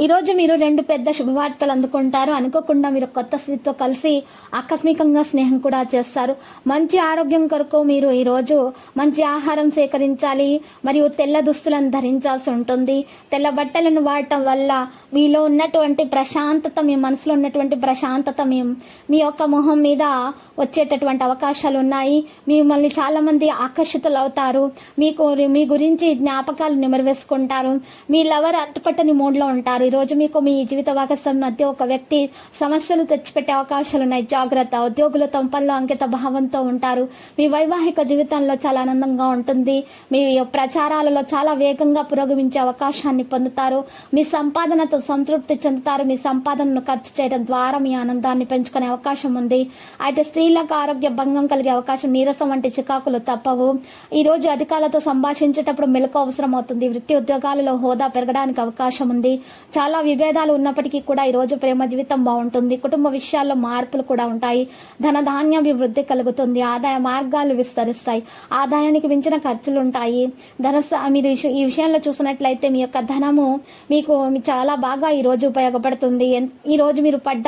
ఈరోజు మీరు రెండు పెద్ద శుభవార్తలు అందుకుంటారు. అనుకోకుండా మీరు కొత్త స్త్రీతో కలిసి ఆకస్మికంగా స్నేహం కూడా చేస్తారు. మంచి ఆరోగ్యం కొరకు మీరు ఈరోజు మంచి ఆహారం సేకరించాలి. మరియు తెల్ల దుస్తులను ధరించాల్సి ఉంటుంది. తెల్ల బట్టలను వాడటం వల్ల మీలో ఉన్నటువంటి ప్రశాంతత మీ మనసులో ఉన్నటువంటి ప్రశాంతత మీ మీ యొక్క మొహం మీద వచ్చేటటువంటి అవకాశాలు ఉన్నాయి. మిమ్మల్ని చాలా మంది ఆకర్షితులు అవుతారు. మీకు మీ గురించి జ్ఞాపకాలు నిమరవేసుకుంటారు మీ లవర్ అట్టుపట్టని మూడ్లో ఉంటారు. ఈ రోజు మీకు మీ జీవిత భాగస్వామి మధ్య ఒక వ్యక్తి సమస్యలు తెచ్చిపెట్టే అవకాశాలు ఉన్నాయి జాగ్రత్త. ఉద్యోగులు తమ పనిలో అంకిత భావంతో ఉంటారు. మీ వైవాహిక జీవితంలో చాలా ఆనందంగా ఉంటుంది. మీ ప్రచారాలలో చాలా వేగంగా పురోగమించే అవకాశాన్ని పొందుతారు. మీ సంపాదనతో సంతృప్తి చెందుతారు. మీ సంపాదనను ఖర్చు చేయడం ద్వారా మీ ఆనందాన్ని పెంచుకునే అవకాశం ఉంది. అయితే స్త్రీలకు ఆరోగ్య భంగం కలిగే అవకాశం నీరసం వంటి చికాకులు తప్పవు. ఈ రోజు అధికారులతో సంభాషించేటప్పుడు మెలకు అవసరం అవుతుంది వృత్తి ఉద్యోగాలలో హోదా పెరగడానికి అవకాశం ఉంది. చాలా విభేదాలు ఉన్నప్పటికీ కూడా ఈ రోజు ప్రేమ జీవితం బాగుంటుంది. కుటుంబ విషయాల్లో మార్పులు కూడా ఉంటాయి. ధన ధాన్యాభివృద్ధి కలుగుతుంది. ఆదాయ మార్గాలు విస్తరిస్తాయి. ఆదాయానికి మించిన ఖర్చులు ఉంటాయి. ధన మీరు ఈ- విషయంలో చూసినట్లయితే మీ యొక్క ధనము మీకు మీ చాలా బాగా ఈరోజు ఉపయోగపడుతుంది. ఈరోజు మీరు పడ్డ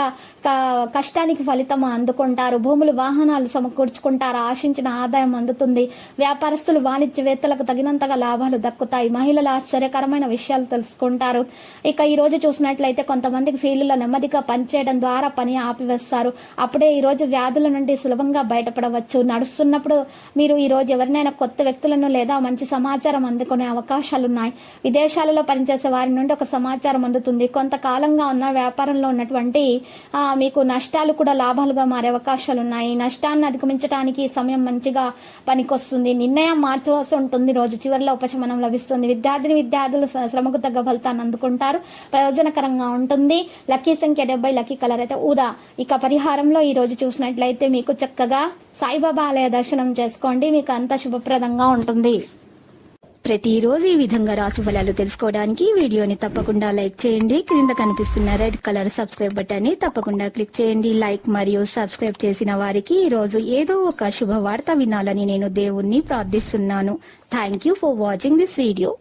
క- కష్టానికి ఫలితం అందుకుంటారు. భూములు వాహనాలు సమకూర్చుకుంటారు. ఆశించిన ఆదాయం అందుతుంది. వ్యాపారస్తులు వాణిజ్యవేత్తలకు తగినంతగా లాభాలు దక్కుతాయి. మహిళలు ఆశ్చర్యకరమైన విషయాలు తెలుసుకుంటారు. ఇక ఈ రోజు చూసినట్లయితే కొంతమందికి ఫీల్డ్లో నెమ్మదిగా పనిచేయడం ద్వారా పని ఆపివేస్తారు. అప్పుడే ఈ రోజు వ్యాధుల నుండి సులభంగా బయటపడవచ్చు. నడుస్తున్నప్పుడు మీరు ఈ రోజు ఎవరినైనా కొత్త వ్యక్తులను లేదా మంచి సమాచారం అందుకునే అవకాశాలు ఉన్నాయి విదేశాలలో పనిచేసే వారి నుండి ఒక సమాచారం అందుతుంది. కొంతకాలంగా ఉన్న వ్యాపారంలో ఉన్నటువంటి మీకు నష్టాలు కూడా లాభాలుగా మారే అవకాశాలు ఉన్నాయి నష్టాన్ని అధిగమించడానికి సమయం మంచిగా పనికొస్తుంది. నిర్ణయం మార్చవలసి ఉంటుంది. రోజు చివరిలో ఉపశమనం లభిస్తుంది. విద్యార్థిని విద్యార్థులు శ్రమకు తగ్గ ఫలితాన్ని అందుకుంటారు. ప్రయోజనకరంగా ఉంటుంది. లక్కీ సంఖ్య డెబ్బై లక్కీ కలర్ అయితే ఊదా. ఇక పరిహారంలో ఈ రోజు చూసినట్లయితే మీకు చక్కగా సాయిబాబా ఆలయ దర్శనం చేసుకోండి. మీకు అంత శుభప్రదంగా ఉంటుంది. ప్రతిరోజు ఈ విధంగా రాశి ఫలాలు తెలుసుకోవడానికి వీడియోని తప్పకుండా లైక్ చేయండి. క్రింద కనిపిస్తున్న రెడ్ కలర్ సబ్స్క్రైబ్ బటన్ని తప్పకుండా క్లిక్ చేయండి. లైక్ మరియు సబ్స్క్రైబ్ చేసిన వారికి ఈ రోజు ఏదో ఒక శుభవార్త వినాలని నేను దేవుణ్ణి ప్రార్థిస్తున్నాను. Thank you for watching this video